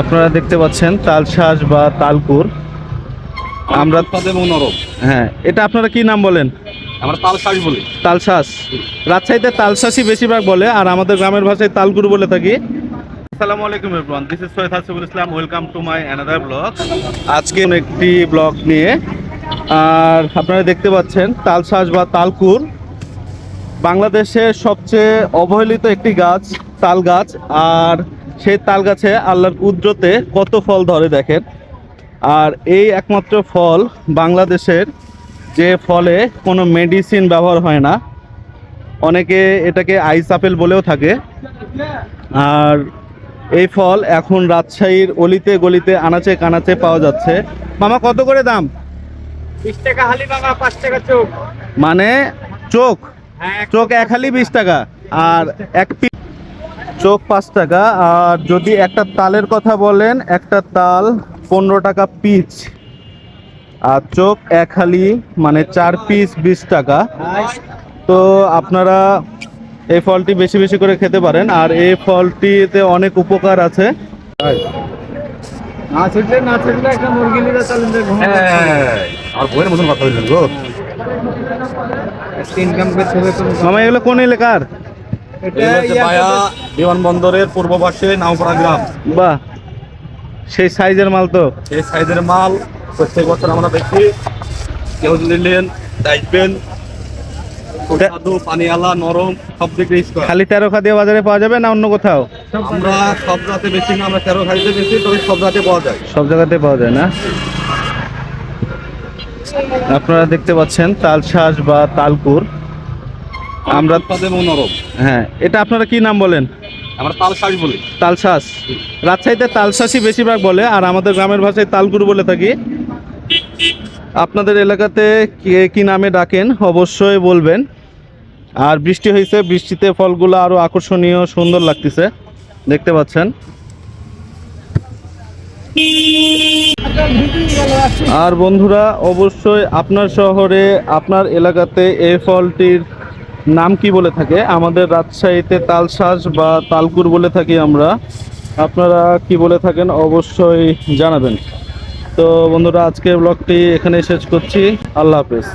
আপনারা দেখতে পাচ্ছেন তালশাঁস বা তালকুর। আমরা আমরা এবং নরম হ্যাঁ এটা আপনারা কি নাম বলেন? আমরা তাল শাক বলি। তালশাঁস রাজশাহীতে তালশাঁসই বেশিরভাগ বলে আর আমাদের গ্রামের ভাষায় তালকুর বলে থাকি। আসসালামু আলাইকুম everyone this is Syed Hasibul Islam welcome to my another blog আজকে একটি ব্লগ নিয়ে আর আপনারা দেখতে পাচ্ছেন তালশাঁস বা তালকুর। বাংলাদেশের সবচেয়ে অবহেলিত একটি গাছ তাল গাছ আর সেই তাল গাছে আল্লাহর কুদরতে কত ফল ধরে দেখেন। আর এই একমাত্র ফল বাংলাদেশের যে ফলে কোনো মেডিসিন ব্যবহার হয় না। অনেকে এটাকে আইস আপেল বলেও থাকে। আর এই ফল এখন রাজশাহীর অলিতে গলিতে আনাচে কানাচে পাওয়া যাচ্ছে। মামা কত করে দাম? বিশ টাকা হালি বাবা পাঁচ টাকা চোখ। মানে চোখ? হ্যাঁ চোখ এক হালি বিশ টাকা। আর এক চোখ পাঁচ টাকা। আর যদি একটা তালের কথা বলেন একটা তাল পনেরো টাকা পিচ। আর চোখ এক হালি মানে চার পিস বিশ টাকা। তো আপনারা এই ফলটি বেশি বেশি করে খেতে পারেন। আর এই ফলটিতে অনেক উপকার আছে। না ছিটলে না ছিটলে একটা মুরগি লিদা চলেন যে ঘুম আর বইয়ের মতন কথা বললেন গো। ইনকাম করতে হবে তো মামা এগুলো কোন এলাকার? বিমানবন্দরের পূর্ব পাশে নাওপাড়া গ্রাম। বাহ সেই সাইজের মাল তো। এই সাইজের মাল প্রত্যেক বছর আমরা দেখি। কেউ যদি নেন দেখবেন পানিয়ালা নরম সব দিকে খালি তেরো খাদিয়া বাজারে পাওয়া যাবে না অন্য কোথাও? আমরা সব জাতে বেশি না আমরা তেরো খাইতে বেশি তবে সব জাতে পাওয়া যায়। সব জায়গাতে পাওয়া যায় না? আপনারা দেখতে পাচ্ছেন তালশাঁস বা তালকুর। আমরা এবং হ্যাঁ এটা আপনারা কি নাম বলেন? আমরা তাল শাক বলি। তালশাঁস। রাজশাহীতে তালশাঁসই বেশিরভাগ বলে আর আমাদের গ্রামের ভাষায় তালকুর বলে থাকি। আপনাদের এলাকাতে কে কি নামে ডাকেন অবশ্যই বলবেন। আর বৃষ্টি হয়েছে বৃষ্টিতে ফলগুলো আরও আকর্ষণীয় সুন্দর লাগতেছে। দেখতে পাচ্ছেন। আর বন্ধুরা অবশ্যই আপনার শহরে আপনার এলাকাতে এই ফলটির নাম কি বলে থাকে? আমাদের রাজশাহীতে তালশাঁস বা তালকুর বলে থাকি আমরা। আপনারা কি বলে থাকেন অবশ্যই জানাবেন। তো বন্ধুরা, আজকের ব্লগটি এখানে শেষ করছি। আল্লাহ হাফেজ।